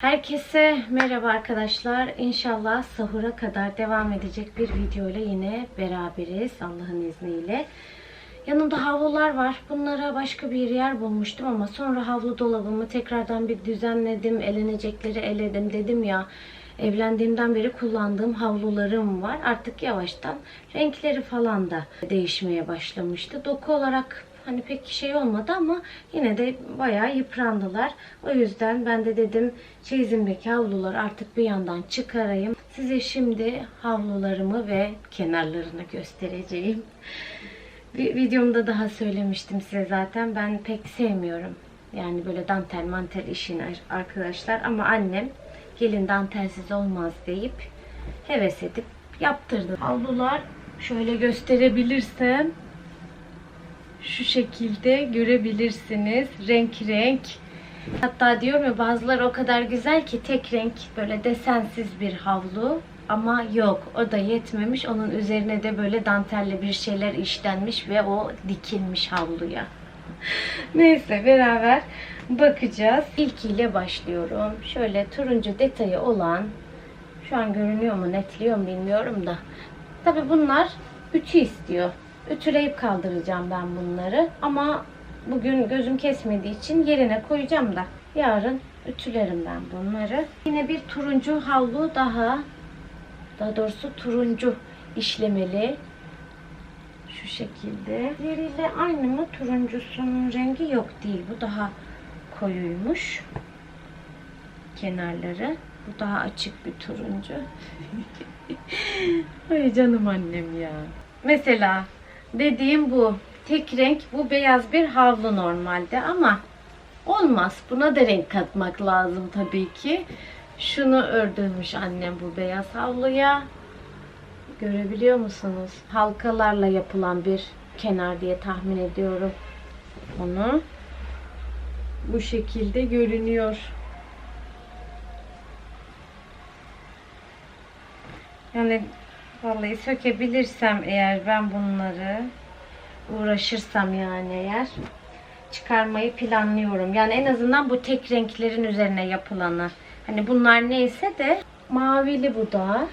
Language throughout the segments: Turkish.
Herkese merhaba arkadaşlar. İnşallah sahura kadar devam edecek bir video ile yine beraberiz Allah'ın izniyle. Yanımda havlular var. Bunlara başka bir yer bulmuştum ama sonra havlu dolabımı tekrardan bir düzenledim. Elenecekleri eledim dedim ya. Evlendiğimden beri kullandığım havlularım var. Artık yavaştan renkleri falan da değişmeye başlamıştı. Doku olarak hani pek şey olmadı ama yine de bayağı yıprandılar. O yüzden ben de dedim çeyizimdeki havluları artık bir yandan çıkarayım. Size şimdi havlularımı ve kenarlarını göstereceğim. Videomda daha söylemiştim size zaten. Ben pek sevmiyorum. Yani böyle dantel mantel işini arkadaşlar. Ama annem gelin dantelsiz olmaz deyip heves edip yaptırdı. Havlular şöyle gösterebilirsem şu şekilde görebilirsiniz. Renk renk. Hatta diyorum ya bazıları o kadar güzel ki tek renk böyle desensiz bir havlu. Ama yok o da yetmemiş. Onun üzerine de böyle dantelli bir şeyler işlenmiş ve o dikilmiş havluya. Neyse beraber bakacağız. İlkiyle başlıyorum. Şöyle turuncu detayı olan şu an görünüyor mu netliyor mu bilmiyorum da. Tabi bunlar ütü istiyor. Ütüleyip kaldıracağım ben bunları. Ama bugün gözüm kesmediği için yerine koyacağım da yarın ütülerim ben bunları. Yine bir turuncu havlu daha. Daha doğrusu turuncu işlemeli. Şu şekilde. Diğeriyle aynı mı? Turuncusunun rengi yok değil. Bu daha koyuymuş. Kenarları. Bu daha açık bir turuncu. Ay canım annem ya. Mesela dediğim bu. Tek renk bu beyaz bir havlu normalde ama olmaz. Buna da renk katmak lazım tabii ki. Şunu ördürmüş annem bu beyaz havluya. Görebiliyor musunuz? Halkalarla yapılan bir kenar diye tahmin ediyorum onu. Bu şekilde görünüyor. Yani vallahi sökebilirsem eğer ben bunları uğraşırsam yani eğer çıkarmayı planlıyorum. Yani en azından bu tek renklerin üzerine yapılanı. Hani bunlar neyse de mavili bu da.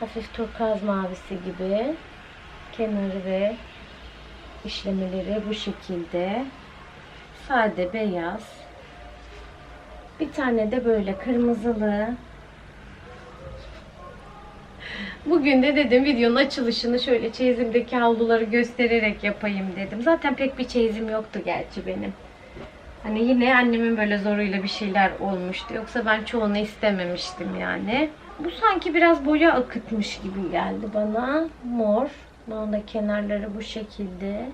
Hafif turkuaz mavisi gibi. Kenarı ve işlemeleri bu şekilde. Sade beyaz. Bir tane de böyle kırmızılı. Bugün de dedim videonun açılışını şöyle çeyizimdeki havluları göstererek yapayım dedim. Zaten pek bir çeyizim yoktu gerçi benim. Hani yine annemin böyle zoruyla bir şeyler olmuştu. Yoksa ben çoğunu istememiştim yani. Bu sanki biraz boya akıtmış gibi geldi bana. Mor. Bunun da kenarları bu şekilde.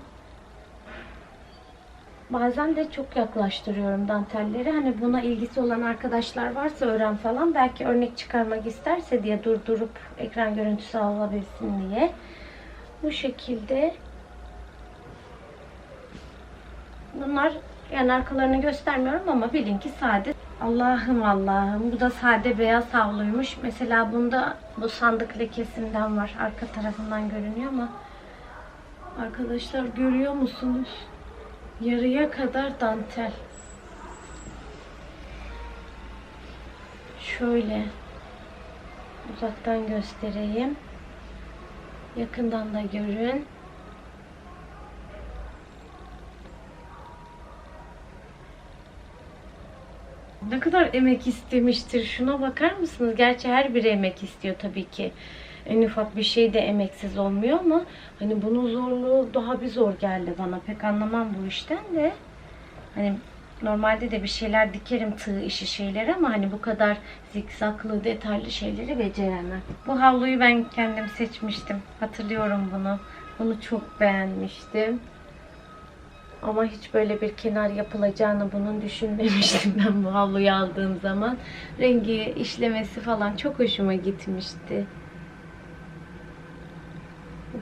Bazen de çok yaklaştırıyorum dantelleri. Hani buna ilgisi olan arkadaşlar varsa öğren falan belki örnek çıkarmak isterse diye durdurup ekran görüntüsü alabilsin diye. Bu şekilde. Bunlar yani arkalarını göstermiyorum ama bilin ki sade. Allah'ım Allah'ım bu da sade beyaz havluymuş. Mesela bunda bu sandık lekesinden var. Arka tarafından görünüyor ama arkadaşlar görüyor musunuz? Yarıya kadar dantel. Şöyle uzaktan göstereyim. Yakından da görün. Ne kadar emek istemiştir. Şuna bakar mısınız? Gerçi her biri emek istiyor tabii ki. En ufak bir şey de emeksiz olmuyor ama hani bunun zorluğu daha bir zor geldi bana. Pek anlamam bu işten de. Hani normalde de bir şeyler dikerim tığ işi şeyleri ama hani bu kadar zikzaklı detaylı şeyleri beceremem. Bu havluyu ben kendim seçmiştim. Hatırlıyorum bunu. Bunu çok beğenmiştim. Ama hiç böyle bir kenar yapılacağını bunun düşünmemiştim ben bu havluyu aldığım zaman. Rengi, işlemesi falan çok hoşuma gitmişti.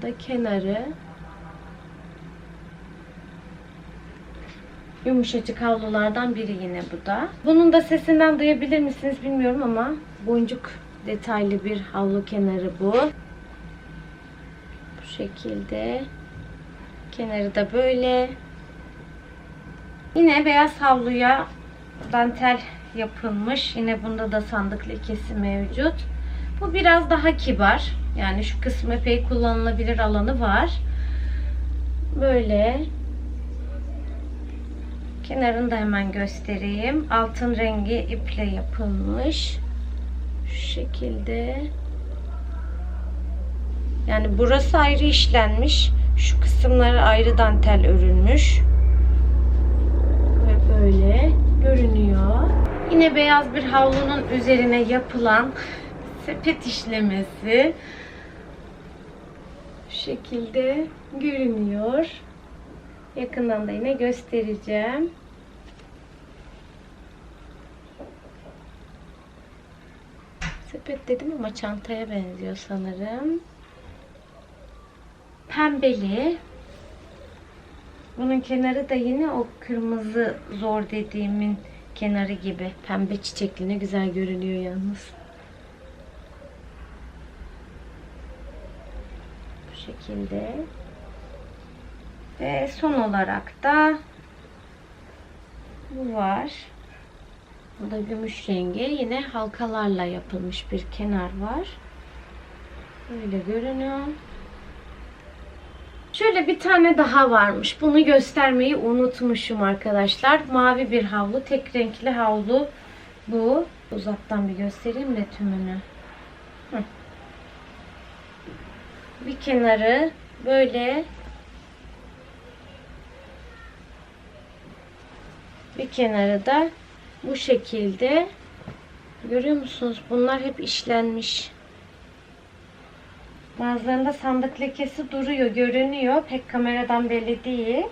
Da kenarı. Yumuşacık havlulardan biri yine bu da. Bunun da sesinden duyabilir misiniz bilmiyorum ama boncuk detaylı bir havlu kenarı bu. Bu şekilde. Kenarı da böyle. Yine beyaz havluya dantel yapılmış. Yine bunda da sandık lekesi mevcut. Bu biraz daha kibar. Yani şu kısmı epey kullanılabilir alanı var. Böyle. Kenarını da hemen göstereyim. Altın rengi iple yapılmış. Şu şekilde. Yani burası ayrı işlenmiş. Şu kısımları ayrı dantel örülmüş. Ve böyle görünüyor. Yine beyaz bir havlunun üzerine yapılan sepet işlemesi. Şekilde görünüyor. Yakından da yine göstereceğim. Sepet dedim ama çantaya benziyor sanırım. Pembeli. Bunun kenarı da yine o kırmızı zor dediğimin kenarı gibi. Pembe çiçekli ne güzel görünüyor yalnız. Şekilde. Ve son olarak da bu var. Bu da gümüş rengi. Yine halkalarla yapılmış bir kenar var. Böyle görünüyor. Şöyle bir tane daha varmış. Bunu göstermeyi unutmuşum arkadaşlar. Mavi bir havlu. Tek renkli havlu bu. Uzaktan bir göstereyim de tümünü. Bir kenarı böyle bir kenarı da bu şekilde görüyor musunuz? Bunlar hep işlenmiş. Bazılarında sandık lekesi duruyor, görünüyor. Pek kameradan belli değil.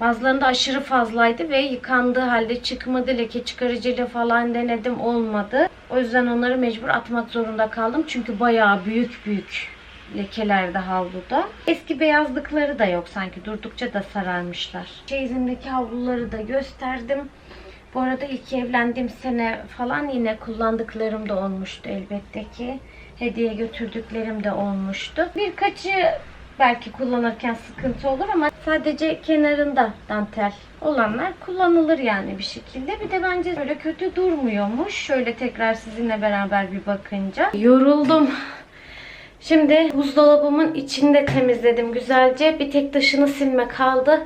Bazılarında aşırı fazlaydı ve yıkandığı halde çıkmadı. Leke çıkarıcıyla falan denedim olmadı. O yüzden onları mecbur atmak zorunda kaldım. Çünkü bayağı büyük büyük lekelerde havluda. Eski beyazlıkları da yok sanki. Durdukça da sararmışlar. Çeyizimdeki havluları da gösterdim. Bu arada ilk evlendiğim sene falan yine kullandıklarım da olmuştu elbette ki. Hediye götürdüklerim de olmuştu. Birkaçı belki kullanırken sıkıntı olur ama sadece kenarında dantel olanlar kullanılır yani bir şekilde. Bir de bence böyle kötü durmuyormuş. Şöyle tekrar sizinle beraber bir bakınca. Yoruldum. Şimdi buzdolabımın içinde temizledim güzelce. Bir tek dışını silme kaldı.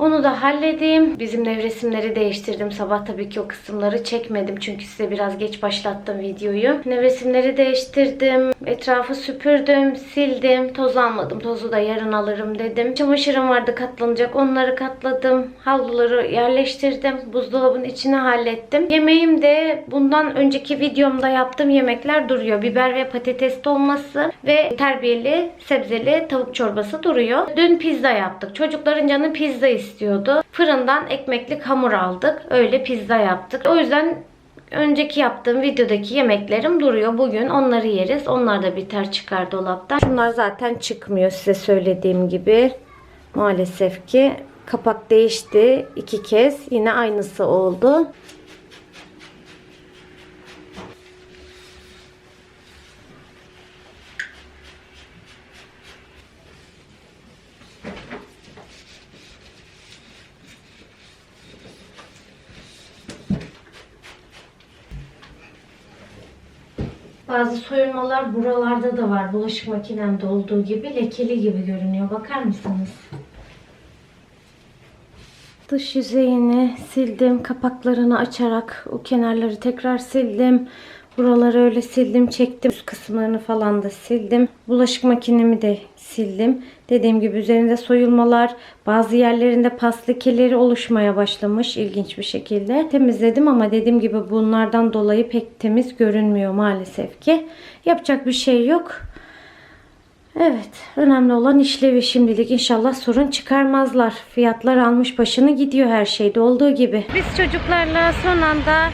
Onu da halledeyim. Bizim nevresimleri değiştirdim. Sabah tabii ki o kısımları çekmedim. Çünkü size biraz geç başlattım videoyu. Nevresimleri değiştirdim. Etrafı süpürdüm. Sildim. Toz almadım. Tozu da yarın alırım dedim. Çamaşırım vardı katlanacak. Onları katladım. Havluları yerleştirdim. Buzdolabının içine hallettim. Yemeğim de bundan önceki videomda yaptığım yemekler duruyor. Biber ve patates dolması ve terbiyeli sebzeli tavuk çorbası duruyor. Dün pizza yaptık. Çocukların canı pizza istiyordu. Fırından ekmeklik hamur aldık. Öyle pizza yaptık. O yüzden önceki yaptığım videodaki yemeklerim duruyor. Bugün onları yeriz. Onlar da biter çıkar dolaptan. Şunlar zaten çıkmıyor size söylediğim gibi. Maalesef ki kapak değişti iki kez. Yine aynısı oldu. Bazı soyulmalar buralarda da var. Bulaşık makinemde olduğu gibi lekeli gibi görünüyor. Bakar mısınız? Dış yüzeyini sildim. Kapaklarını açarak o kenarları tekrar sildim. Buraları öyle sildim, çektim. Üst kısımlarını falan da sildim. Bulaşık makinemi de sildim. Dediğim gibi üzerinde soyulmalar, bazı yerlerinde pas lekeleri oluşmaya başlamış ilginç bir şekilde. Temizledim ama dediğim gibi bunlardan dolayı pek temiz görünmüyor maalesef ki. Yapacak bir şey yok. Evet, önemli olan işlevi şimdilik. İnşallah sorun çıkarmazlar. Fiyatlar almış başını gidiyor her şeyde olduğu gibi. Biz çocuklarla son anda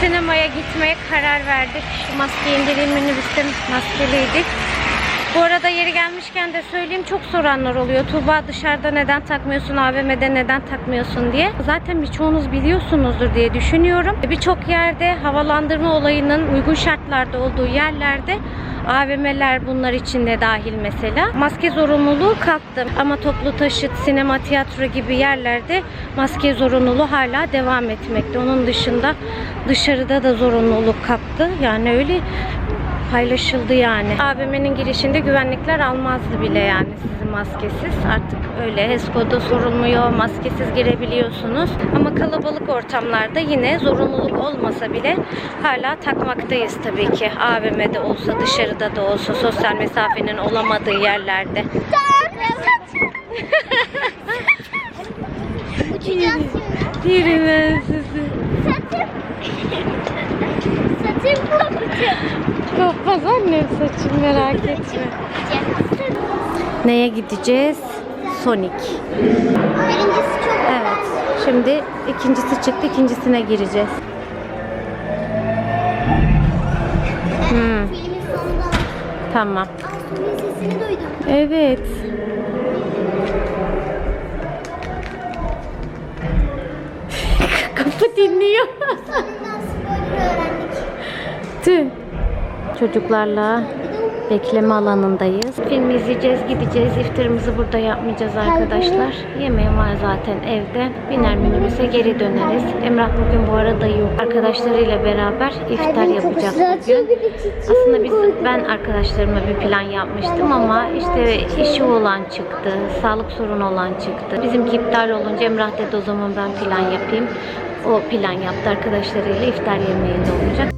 sinemaya gitmeye karar verdik. Şu maskeyi indireyim minibüste maskeliydik. Bu arada yeri gelmişken de söyleyeyim çok soranlar oluyor. Tuğba dışarıda neden takmıyorsun, AVM'de neden takmıyorsun diye. Zaten birçoğunuz biliyorsunuzdur diye düşünüyorum. Birçok yerde havalandırma olayının uygun şartlarda olduğu yerlerde AVM'ler bunlar içinde dahil mesela. Maske zorunluluğu kalktı. Ama toplu taşıt, sinema, tiyatro gibi yerlerde maske zorunluluğu hala devam etmekte. Onun dışında dışarıda da zorunluluk kalktı. Yani öyle paylaşıldı yani. AVM'nin girişinde güvenlikler almazdı bile yani sizi maskesiz. Artık öyle HESCO'da sorulmuyor, maskesiz girebiliyorsunuz. Ama kalabalık ortamlarda yine zorunluluk olmasa bile hala takmaktayız tabii ki. AVM'de olsa, dışarıda da olsa, sosyal mesafenin olamadığı yerlerde. Uçacağız şimdi. Yerim ben sizi. Saçım. Saçım kopacak. Kopmaz annem saçım merak etme. Neye gideceğiz? Sonic. Birincisi çok Evet. Şimdi ikincisi çıktı, ikincisine gireceğiz. Hmm, Filmin sonunda tamam. Asu'nun sesini duydum. Evet. Kapı dinliyor. Sonundan spoiler öğrendik. Tüh. Çocuklarla bekleme alanındayız. Film izleyeceğiz, gideceğiz. İftarımızı burada yapmayacağız arkadaşlar. Yemeğim var zaten evde. Biner minibüse geri döneriz. Emrah bugün bu arada yok. Arkadaşlarıyla beraber iftar yapacak bugün. Aslında biz ben arkadaşlarıma bir plan yapmıştım ama işte işi olan çıktı, sağlık sorunu olan çıktı. Bizimki iptal olunca Emrah dedi o zaman ben plan yapayım. O plan yaptı arkadaşlarıyla iftar yemeğinde olacak.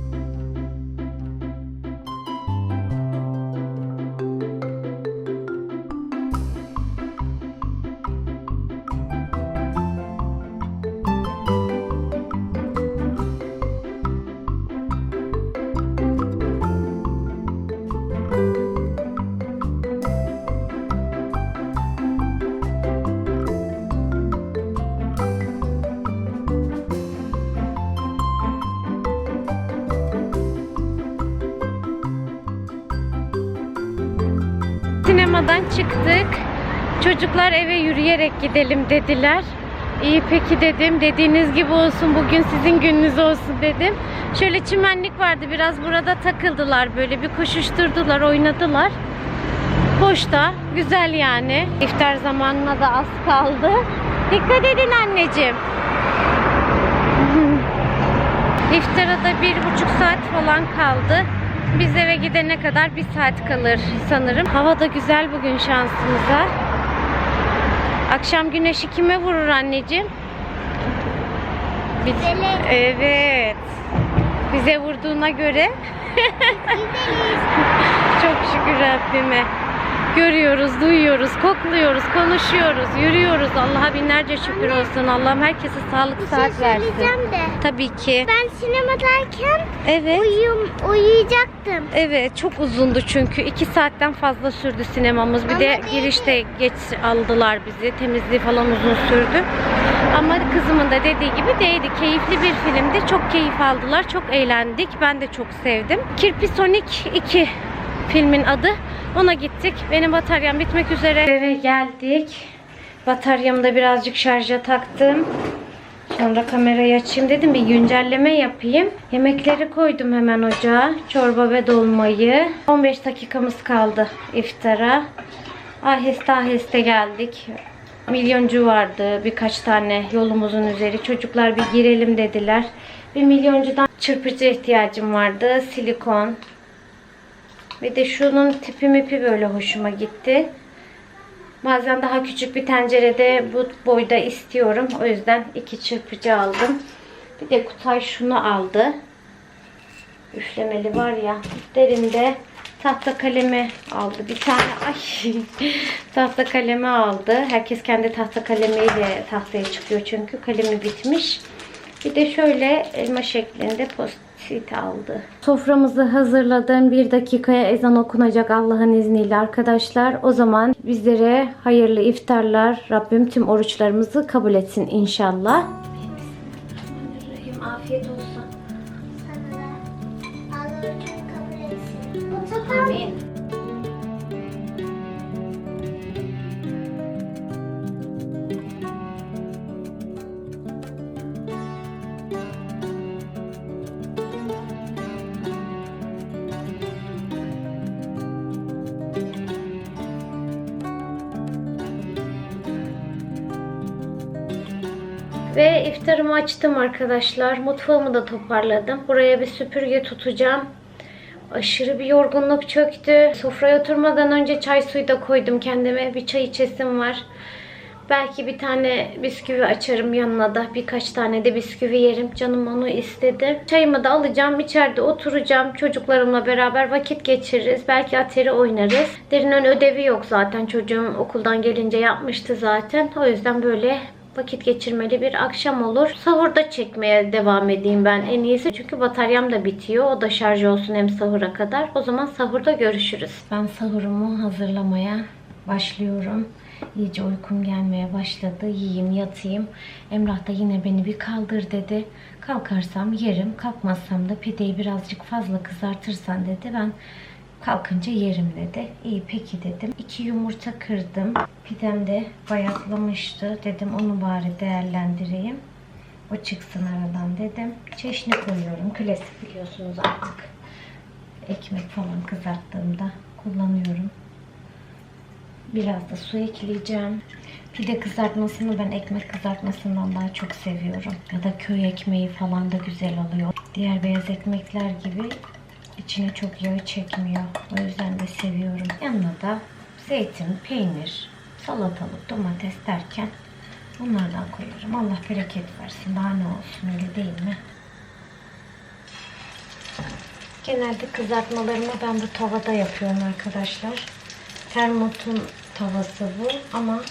Çıktık. Çocuklar eve yürüyerek gidelim dediler. İyi peki dedim. Dediğiniz gibi olsun. Bugün sizin gününüz olsun dedim. Şöyle çimenlik vardı. Biraz burada takıldılar. Böyle bir koşuşturdular, oynadılar. Hoş da, güzel yani. İftar zamanına da az kaldı. Dikkat edin anneciğim. İftara da bir buçuk saat falan kaldı. Biz eve gidene kadar bir saat kalır sanırım. Hava da güzel bugün şansımıza. Akşam güneşi kime vurur anneciğim? Biz-. Evet. Bize vurduğuna göre çok şükür Rabbime. Görüyoruz, duyuyoruz, kokluyoruz, konuşuyoruz, yürüyoruz. Allah'a binlerce şükür olsun. Allah'ım herkese sağlık Bir şey saat versin. söyleyeceğim de. Tabii ki. Ben sinemadayken Evet. uyum, uyuyacaktım. Evet çok uzundu çünkü iki saatten fazla sürdü sinemamız. Bir Ama de değdi. girişte geç aldılar bizi. Temizliği falan uzun sürdü. Ama kızımın da dediği gibi değdi. Keyifli bir filmdi. Çok keyif aldılar. Çok eğlendik. Ben de çok sevdim. Kirpi Sonic 2 filmin adı. Ona gittik. Benim bataryam bitmek üzere. Eve geldik. Bataryamı da birazcık şarja taktım. Sonra kamerayı açayım dedim bir güncelleme yapayım. Yemekleri koydum hemen ocağa. Çorba ve dolmayı. 15 dakikamız kaldı iftara. Aheste aheste geldik. Milyoncu vardı birkaç tane yolumuzun üzeri. Çocuklar bir girelim dediler. Bir milyoncudan çırpıcı ihtiyacım vardı. Silikon. Bir de şunun tipi mipi böyle hoşuma gitti. Bazen daha küçük bir tencerede bu boyda istiyorum. O yüzden iki çırpıcı aldım. Bir de Kutay şunu aldı. Üflemeli var ya. Derinde tahta kalemi aldı. Bir tane ay tahta kalemi aldı. Herkes kendi tahta kalemiyle tahtaya çıkıyor çünkü kalemi bitmiş. Bir de şöyle elma şeklinde post-it aldı. Soframızı hazırladım. Bir dakikaya ezan okunacak Allah'ın izniyle arkadaşlar. O zaman bizlere hayırlı iftarlar. Rabbim tüm oruçlarımızı kabul etsin inşallah. Afiyet olsun. Sana da Allah'ı çok kabul etsin. Amin. Ve iftarımı açtım arkadaşlar. Mutfağımı da toparladım. Buraya bir süpürge tutacağım. Aşırı bir yorgunluk çöktü. Sofraya oturmadan önce çay suyu da koydum kendime. Bir çay içesim var. Belki bir tane bisküvi açarım yanına da. Birkaç tane de bisküvi yerim. Canım onu istedi. Çayımı da alacağım. içeride oturacağım. Çocuklarımla beraber vakit geçiririz. Belki ateri oynarız. Derinin ödevi yok zaten. Çocuğum okuldan gelince yapmıştı zaten. O yüzden böyle vakit geçirmeli bir akşam olur. Sahurda çekmeye devam edeyim ben en iyisi. Çünkü bataryam da bitiyor. O da şarj olsun hem sahura kadar. O zaman sahurda görüşürüz. Ben sahurumu hazırlamaya başlıyorum. İyice uykum gelmeye başladı. Yiyeyim, yatayım. Emrah da yine beni bir kaldır dedi. Kalkarsam yerim, kalkmazsam da pideyi birazcık fazla kızartırsan dedi. Ben kalkınca yerim dedi. İyi peki dedim. İki yumurta kırdım. Pidem de bayatlamıştı. Dedim onu bari değerlendireyim. O çıksın aradan dedim. Çeşni koyuyorum. Klasik biliyorsunuz artık. Ekmek falan kızarttığımda kullanıyorum. Biraz da su ekleyeceğim. Pide kızartmasını ben ekmek kızartmasından daha çok seviyorum. Ya da köy ekmeği falan da güzel oluyor. Diğer beyaz ekmekler gibi içine çok yağ çekmiyor. O yüzden de seviyorum. Yanına da zeytin, peynir, salatalık, domates derken bunlardan koyuyorum. Allah bereket versin. Daha ne olsun öyle değil mi? Genelde kızartmalarımı ben bu tavada yapıyorum arkadaşlar. Termot'un tavası bu ama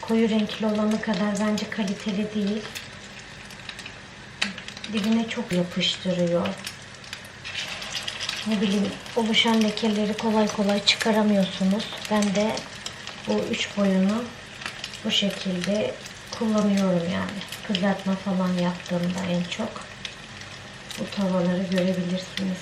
koyu renkli olanı kadar bence kaliteli değil. Dibine çok yapıştırıyor. Ne bileyim oluşan lekeleri kolay kolay çıkaramıyorsunuz. Ben de bu üç boyunu bu şekilde kullanıyorum yani. Kızartma falan yaptığımda en çok bu tavaları görebilirsiniz.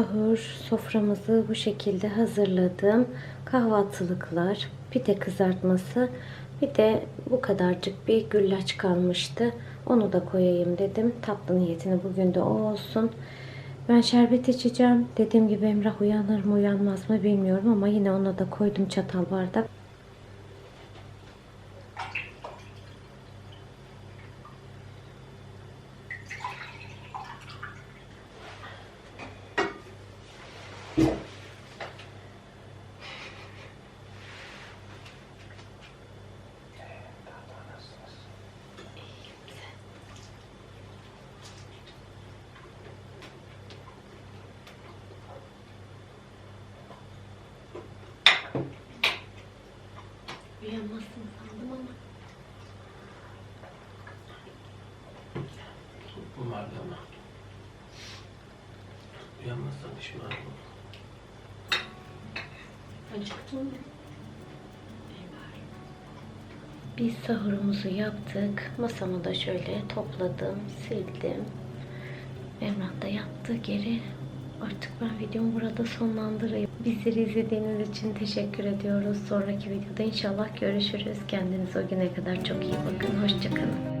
Sahur soframızı bu şekilde hazırladım. Kahvaltılıklar, pide kızartması, bir de bu kadarcık bir güllaç kalmıştı. Onu da koyayım dedim. Tatlı niyetine bugün de o olsun. Ben şerbet içeceğim. Dediğim gibi Emrah uyanır mı uyanmaz mı bilmiyorum ama yine ona da koydum çatal bardak. Uyanmazsın sandım ama. Umarım ama. Uyanmazsan pişman olurum. Acıktın mı? Biz sahurumuzu yaptık. Masamı da şöyle topladım, sildim. Emrah da yattı geri. Artık ben videomu burada sonlandırayım. Bizleri izlediğiniz için teşekkür ediyoruz. Sonraki videoda inşallah görüşürüz. Kendinize o güne kadar çok iyi bakın. Hoşçakalın.